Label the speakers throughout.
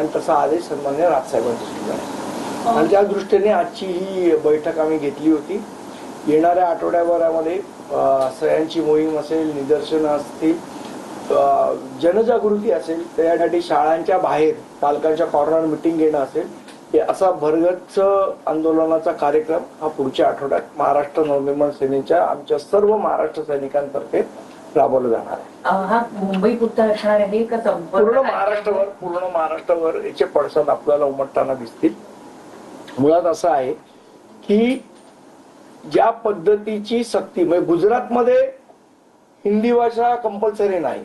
Speaker 1: आणि तसा आदेश सन्मान्य राजसाहेबांचा सुद्धा आहे. आणि त्या दृष्टीने आजची ही बैठक आम्ही घेतली होती येणाऱ्या आठवड्याभरामध्ये सह्यांची मोहीम असेल निदर्शनं असतील जनजागृती असेल त्यासाठी शाळांच्या बाहेर पालकांच्या कॉर्नर मिटिंग घेणं असेल असा भरगच्च आंदोलनाचा कार्यक्रम हा पुढच्या आठवड्यात महाराष्ट्र नवनिर्माण सेनेच्या आमच्या सर्व महाराष्ट्र सैनिकांतर्फे राबवला जाणार आहे.
Speaker 2: हा मुंबई पुरता असणार आहे का संपूर्ण
Speaker 1: पूर्ण महाराष्ट्रावर पूर्ण महाराष्ट्रावर याचे पडसाद आपल्याला उमटताना दिसतील. मुळात असं आहे की ज्या पद्धतीची सक्ती म्हणजे गुजरातमध्ये हिंदी भाषा कंपल्सरी नाही.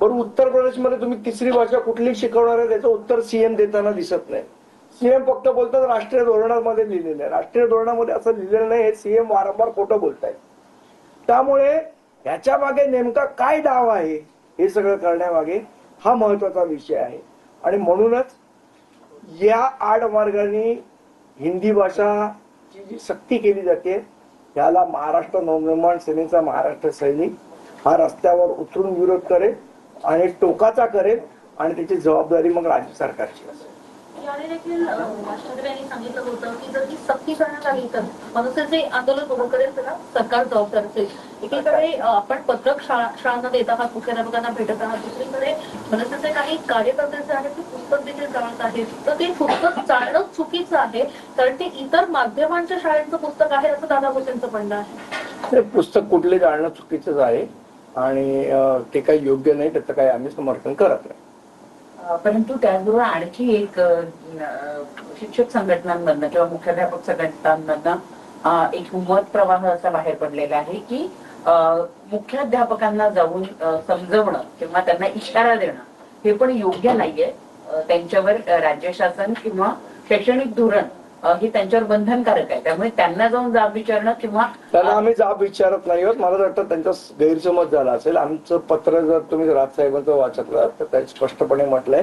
Speaker 1: बरं उत्तर प्रदेशमध्ये तुम्ही तिसरी भाषा कुठली शिकवणार आहे त्याचं उत्तर सीएम देताना दिसत नाही. सीएम फक्त बोलतात राष्ट्रीय धोरणामध्ये लिहिलेलं आहे. राष्ट्रीय धोरणामध्ये असं लिहिलेलं नाही हे सीएम वारंवार खोटं बोलतायत. त्यामुळे ह्याच्या मागे नेमका काय डाव आहे हे सगळं करण्यामागे हा महत्त्वाचा विषय आहे. आणि म्हणूनच या आडमार्गाने हिंदी भाषाची जी सक्ती केली जाते याला महाराष्ट्र नवनिर्माण सेनेचा महाराष्ट्र सैनिक हा रस्त्यावर उतरून विरोध करेल आणि टोकाचा करेल आणि त्याची जबाबदारी मग राज्य सरकारची असेल.
Speaker 3: देखील यांनी सांगितलं होतं की जर ही सक्ती करण्यात आली तर आंदोलन उभं करेल त्याला सरकार जबाबदार असेल. एकीकडे आपण पत्रक शाळा शाळांना देत आहात मुख्याध्यापकांना भेटत आहात दुसरीकडे मनसेचे काही कार्यकर्ते जे आहेत ते पुस्तक देखील जाणत आहेत. तर ते पुस्तक चालणं चुकीचं आहे कारण ते इतर माध्यमांच्या शाळेचं पुस्तक आहे असं दादा भोसेंचं म्हणणं आहे.
Speaker 1: पुस्तक कुठले जाणणं चुकीचंच आहे आणि ते काही योग्य नाही त्याचं काही आम्ही समर्थन करत नाही.
Speaker 2: परंतु त्याचबरोबर आणखी एक शिक्षक संघटनांमधनं किंवा मुख्याध्यापक संघटनांमधनं एक मत प्रवाह असा बाहेर पडलेला आहे की मुख्याध्यापकांना जाऊन समजवणं किंवा त्यांना इशारा देणं हे पण योग्य नाहीये. त्यांच्यावर राज्य शासन किंवा शैक्षणिक धोरण ही त्यांच्यावर बंधनकारक आहे. त्यामुळे त्यांना जाऊन जाब विचारणं किंवा
Speaker 1: त्यांना आम्ही जाब विचारत नाही आहोत. मला वाटतं त्यांचा गैरसमज झाला असेल. आमचं पत्र जर तुम्ही राजसाहेबांचं वाचलं तर त्यांनी स्पष्टपणे म्हटलंय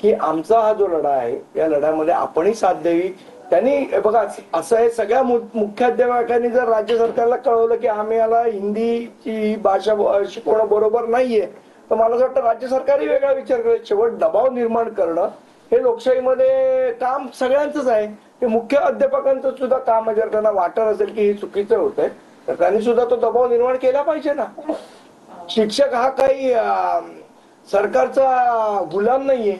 Speaker 1: की आमचा हा जो लढा आहे या लढ्यामध्ये आपणही साथ द्यावी. त्यांनी बघा असं हे सगळ्या मुख्याध्यापकांनी जर राज्य सरकारला कळवलं की आम्ही याला हिंदीची भाषा शिकवणं बरोबर नाहीये तर मला असं वाटतं राज्य सरकारही वेगळा विचार करेल. शेवट दबाव निर्माण करणं हे लोकशाहीमध्ये काम सगळ्यांचंच आहे. ते मुख्य अध्यापकांचं सुद्धा काम आहे. जर त्यांना वाटत असेल की हे चुकीचं होत आहे तर त्यांनी सुद्धा तो दबाव निर्माण केला पाहिजे ना. शिक्षक हा काही सरकारचा गुलाम नाहीये.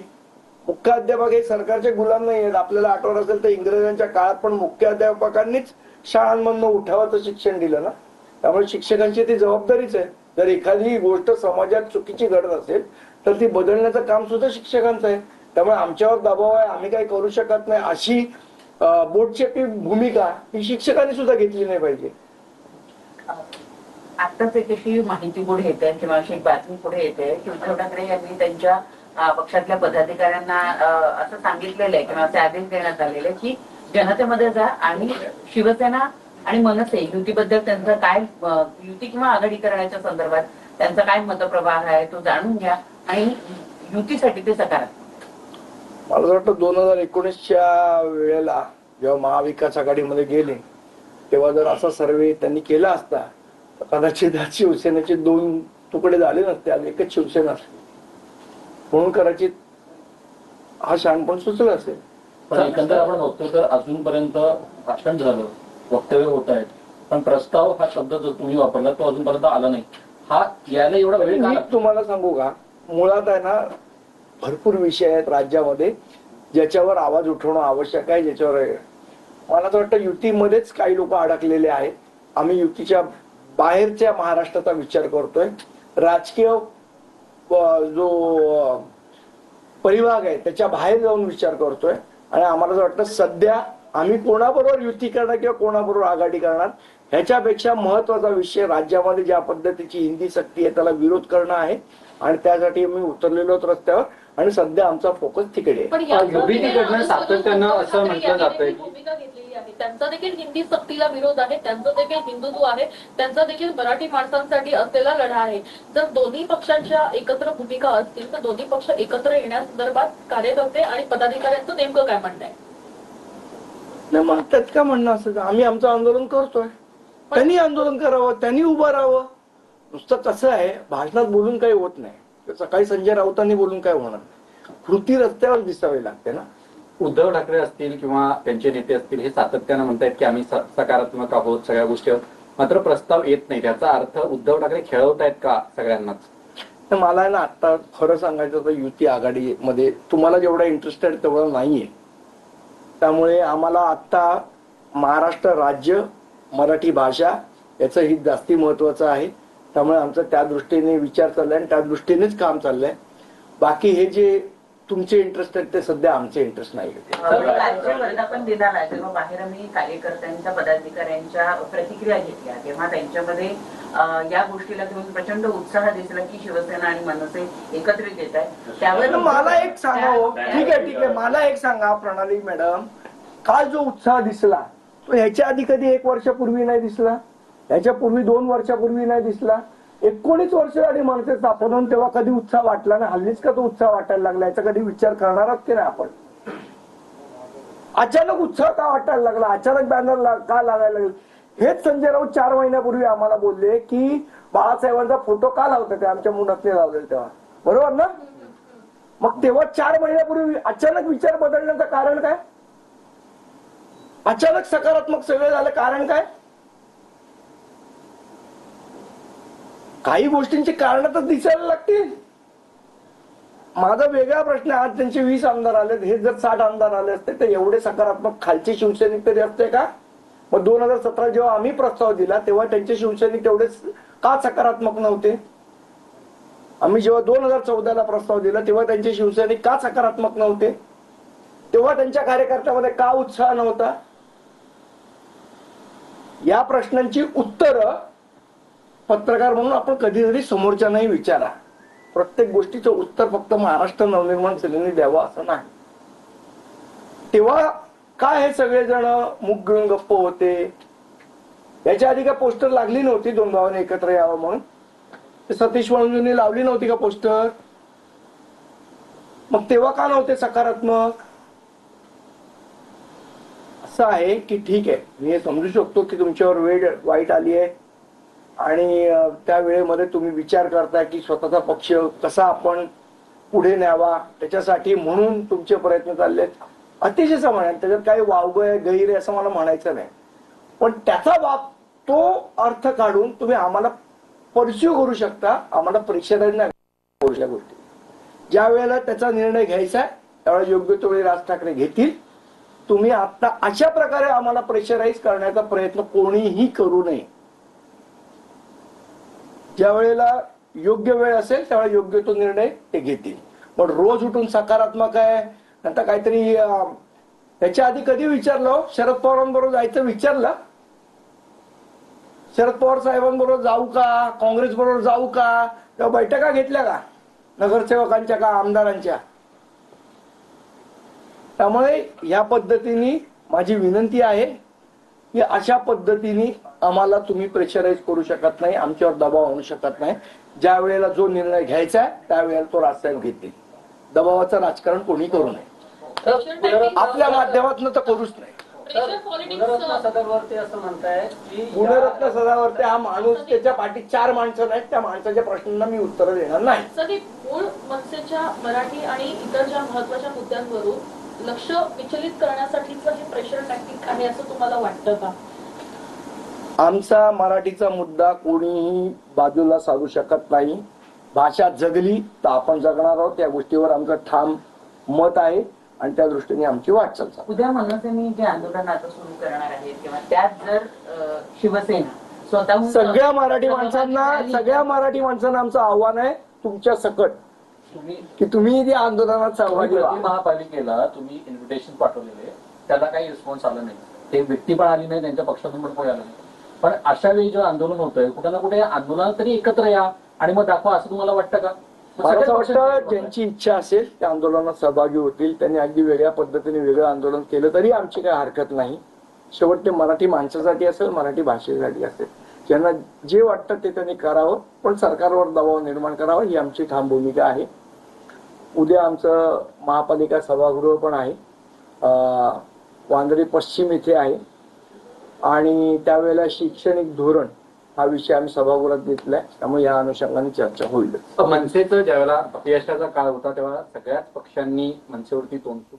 Speaker 1: मुख्य अध्यापक हे सरकारचे गुलाम नाही आहेत आपल्याला आठवत असेल तर इंग्रजांच्या काळात पण मुख्य अध्यापकांनीच शाळांमधनं उठावाचं शिक्षण दिलं ना. त्यामुळे शिक्षकांची ती जबाबदारीच आहे. जर एखादी गोष्ट समाजात चुकीची घडत असेल तर ती बदलण्याचं काम सुद्धा शिक्षकांचं आहे. त्यामुळे आमच्यावर दबाव आहे. आम्ही काही करू शकत नाही. अशी अं, बोटचेपी भूमिका ही शिक्षकांनी सुद्धा घेतली नाही पाहिजे.
Speaker 2: आता एक अशी माहिती पुढे येते किंवा अशी एक बातमी पुढे येते की उद्धव ठाकरे यांनी त्यांच्या पक्षातल्या पदाधिकाऱ्यांना असं सांगितलेलं आहे किंवा असे आदेश देण्यात आलेले की जनतेमध्ये जा आणि शिवसेना आणि मनसे युतीबद्दल त्यांचं काय युती किंवा आघाडी करण्याच्या संदर्भात त्यांचा काय मतप्रवाह आहे तो जाणून घ्या आणि युतीसाठी ते सकारात्मक.
Speaker 1: मला असं वाटतं दोन हजार एकोणीसच्या वेळेला जेव्हा महाविकास आघाडीमध्ये गेले तेव्हा जर असा सर्वे त्यांनी केला असता तर कदाचित शिवसेनेचे दोन तुकडे झाले नसते आज एकच शिवसेना असते. म्हणून कदाचित हा शहाणपण सुचलं असेल.
Speaker 4: पण एकंदर आपण बघतो तर अजूनपर्यंत भाषण झालं वक्तव्य होत आहेत. पण प्रस्ताव हा शब्द जो तुम्ही वापरला तो अजूनपर्यंत आला नाही. हा यायला एवढा वेळ?
Speaker 1: तुम्हाला सांगू का? मुळात आहे ना भरपूर विषय आहेत राज्यामध्ये ज्याच्यावर आवाज उठवणं आवश्यक आहे ज्याच्यावर मला तर वाटतं युतीमध्येच काही लोक अडकलेले आहेत. आम्ही युतीच्या बाहेरच्या महाराष्ट्राचा विचार करतोय. राजकीय जो परिभाग आहे त्याच्या बाहेर जाऊन विचार करतोय. आणि आम्हाला असं वाटतं सध्या आम्ही कोणाबरोबर युती करणार किंवा कोणाबरोबर आघाडी करणार ह्याच्यापेक्षा महत्त्वाचा विषय राज्यामध्ये ज्या पद्धतीची हिंदी सक्ती आहे त्याला विरोध करणं आहे. आणि त्यासाठी आम्ही उतरलेलो रस्त्यावर. आणि सध्या आमचा फोकस तिकडे
Speaker 3: पण या
Speaker 5: युतीकडनं सातत्यानं असं म्हटलं जातंय. की-
Speaker 3: भूमिका घेतलेली आहे. त्यांचा देखील हिंदी सक्तीला विरोध आहे. त्यांचं देखील हिंदुत्व आहे त्यांचा देखील मराठी माणसांसाठी असलेला लढा आहे. जर दोन्ही पक्षांच्या एकत्र भूमिका असतील तर दोन्ही पक्ष एकत्र येण्यासंदर्भात कार्यकर्ते आणि पदाधिकाऱ्यांचं नेमकं काय म्हणणं आहे?
Speaker 1: नाही मग त्यात काय म्हणणं असं? आम्ही आमचं आंदोलन करतोय. त्यांनी आंदोलन करावं त्यांनी उभं राहावं. नुसतं कसं आहे भाषणात बोलून काही होत नाही. सकाळी संजय राऊतांनी बोलून काय होणार कृती रस्त्यावर दिसावी लागते ना.
Speaker 5: उद्धव ठाकरे असतील किंवा त्यांचे नेते असतील हे सातत्यानं म्हणतायत की आम्ही सकारात्मक आहोत सगळ्या गोष्टी आहोत मात्र प्रस्ताव येत नाही. त्याचा अर्थ उद्धव ठाकरे खेळवतायत का सगळ्यांनाच?
Speaker 1: तर मला ना आता खरं सांगायचं तर युती आघाडीमध्ये तुम्हाला जेवढा इंटरेस्टेड तेवढं नाहीये. त्यामुळे आम्हाला आता महाराष्ट्र राज्य मराठी भाषा याचं हित जास्ती महत्वाचं आहे. त्यामुळे आमचं त्या दृष्टीने विचार चाललाय आणि त्या दृष्टीनेच काम चाललंय. बाकी हे जे तुमचे इंटरेस्ट आहेत ते सध्या आमचे इंटरेस्ट नाही
Speaker 2: वर्धापन दिनाला जेव्हा बाहेर आम्ही कार्यकर्त्यांच्या पदाधिकाऱ्यांच्या प्रतिक्रिया घेतल्या तेव्हा त्यांच्यामध्ये या गोष्टीला घेऊन प्रचंड उत्साह दिसला की शिवसेना आणि मनसे एकत्रित येत आहे
Speaker 1: तर मला एक सांगा हो. ठीक आहे ठीक आहे. मला एक सांगा प्रणाली मॅडम. काल जो उत्साह दिसला तो ह्याच्या आधी कधी एक वर्षापूर्वी नाही दिसला? याच्यापूर्वी दोन वर्षापूर्वी नाही दिसला. एकोणीस वर्ष झाली माणसे स्थापन होऊन तेव्हा कधी उत्साह वाटला ना हल्लीच का तो उत्साह वाटायला लागला? याचा कधी विचार करणार की नाही आपण? अचानक उत्साह का वाटायला लागला? अचानक बॅनर का लागायला लागले? हेच संजय राऊत चार महिन्यापूर्वी आम्हाला बोलले की बाळासाहेबांचा फोटो का लावता ते? आमच्या मुलातले लावले तेव्हा. बरोबर ना? मग तेव्हा चार महिन्यापूर्वी अचानक विचार बदलण्याचं कारण काय? अचानक सकारात्मक सगळे झालं कारण काय? काही गोष्टींची कारण तर दिसायला लागतील. माझा वेगळा प्रश्न आज त्यांचे वीस आमदार आले हे जर साठ आमदार आले असते तर एवढे सकारात्मक खालचे शिवसैनिक तरी असते का? मग दोन हजार सतरा जेव्हा आम्ही प्रस्ताव दिला तेव्हा त्यांचे शिवसैनिक तेवढे का सकारात्मक नव्हते? आम्ही जेव्हा दोन हजार चौदाला प्रस्ताव दिला तेव्हा त्यांचे शिवसैनिक का सकारात्मक नव्हते? तेव्हा त्यांच्या कार्यकर्त्यामध्ये का उत्साह नव्हता? या प्रश्नांची उत्तरं पत्रकार म्हणून आपण कधीतरी समोरच्यानाही विचारा. प्रत्येक गोष्टीचं उत्तर फक्त महाराष्ट्र नवनिर्माण सेनेने द्यावं असं नाही. तेव्हा काय हे सगळेजण मुग घेऊन गप्प होते? याच्या आधी काय पोस्टर लागली नव्हती दोन भावाने एकत्र यावं म्हणून? ते सतीश वाळुंजूंनी लावली नव्हती का पोस्टर? मग तेव्हा का नव्हते सकारात्मक? असं आहे की ठीक आहे. मी समजू शकतो की तुमच्यावर वेळ वाईट आली आहे. आणि त्या वेळेमध्ये तुम्ही विचार करताय की स्वतःचा पक्ष कसा आपण पुढे न्यावा त्याच्यासाठी म्हणून तुमचे प्रयत्न चाललेत. अतिशय समान आहे त्याच्यात काही वावग आहे गैर आहे असं मला म्हणायचं नाही. पण त्याचा बाब तो अर्थ काढून तुम्ही आम्हाला परस्यू करू शकता आम्हाला प्रेक्षरांना करू शकता गोष्टी. ज्या वेळेला त्याचा निर्णय घ्यायचा आहे त्यावेळेला योग्य तो वेळी राज ठाकरे घेतील. तुम्ही आता अशा प्रकारे आम्हाला प्रेशराईज करण्याचा प्रयत्न कोणीही करू नये. ज्या वेळेला योग्य वेळ असेल त्यावेळेला योग्य तो निर्णय ते घेतील. पण रोज उठून सकारात्मक आहे नंतर काहीतरी अं, त्याच्या आधी कधी विचारलं शरद पवारांबरोबर जायचं विचारलं? शरद पवार साहेबांबरोबर जाऊ का? काँग्रेस बरोबर जाऊ का? तेव्हा बैठका घेतल्या का? नगरसेवकांच्या का आमदारांच्या? त्यामुळे या पद्धतीने माझी विनंती आहे की अशा पद्धतीने आम्हाला तुम्ही प्रेशराईज करू शकत नाही आमच्यावर दबाव आणू शकत नाही. ज्या वेळेला जो निर्णय घ्यायचा आहे त्यावेळेला तो राजसाहेब घेतील दबावाचं राजकारण कोणी करू नये. आपल्या माध्यमातून तर करूच नाही.
Speaker 5: गुणरत्न सदरवरती असं म्हणतायत की या-
Speaker 1: गुणरत्न सदावरती हा माणूस त्याच्या पाठीत चार माणसं नाहीत त्या माणसाच्या प्रश्नांना मी उत्तर देणार नाही.
Speaker 3: सगळी मूळ मनसेच्या मराठी आणि इतर ज्या महत्त्वाच्या मुद्द्यांवरून लक्ष विचलित करण्यासाठीच हे प्रेशर टॅक्टिक आहे असं तुम्हाला वाटतं का?
Speaker 1: आमचा मराठीचा मुद्दा कोणीही बाजूला सारू शकत नाही. भाषा जगली तर आपण जगणार आहोत. या गोष्टीवर आमचं ठाम मत आहे आणि त्या दृष्टीने आमची वाटचाल चालू आहे.
Speaker 2: उद्या मनसेने जे आंदोलन आता सुरू करणार आहेत किंवा त्यात जर शिवसेना स्वतःहून
Speaker 1: सगळ्या मराठी माणसांना सगळ्या मराठी माणसांना आमचं आव्हान आहे तुमच्या सकट. की तुम्ही आंदोलनात सहभागी व्हा.
Speaker 4: महापालिकेला तुम्ही इन्व्हिटेशन पाठवलेले. त्याला काही रिस्पॉन्स आला नाही. ते व्यक्ती पण आली नाही त्यांच्या पक्षातून पण कोणी आलं नाही. पण अशा वेळी जे आंदोलन होतंय कुठे ना कुठे आंदोलनात तरी एकत्र या आणि मग दाखवा असं तुम्हाला वाटतं का?
Speaker 1: मला वाटतं ज्यांची इच्छा असेल त्या आंदोलनात सहभागी होतील. त्यांनी अगदी वेगळ्या पद्धतीने वेगळं आंदोलन केलं तरी आमची काही हरकत नाही. शेवट ते मराठी माणसासाठी असेल मराठी भाषेसाठी असेल. ज्यांना जे वाटतं ते त्यांनी करावं पण सरकारवर दबाव निर्माण करावा ही आमची ठाम भूमिका आहे. उद्या आमचं महापालिका सभागृह पण आहे. वांद्रे पश्चिम इथे आहे. आणि त्यावेळेला शैक्षणिक धोरण हा विषय आम्ही सभागृहात घेतलाय. त्यामुळे या अनुषंगाने चर्चा होईल.
Speaker 4: मनसेचं ज्यावेळेला अपयशाचा काळ होता तेव्हा सगळ्याच पक्षांनी मनसेवरती तोंडफूट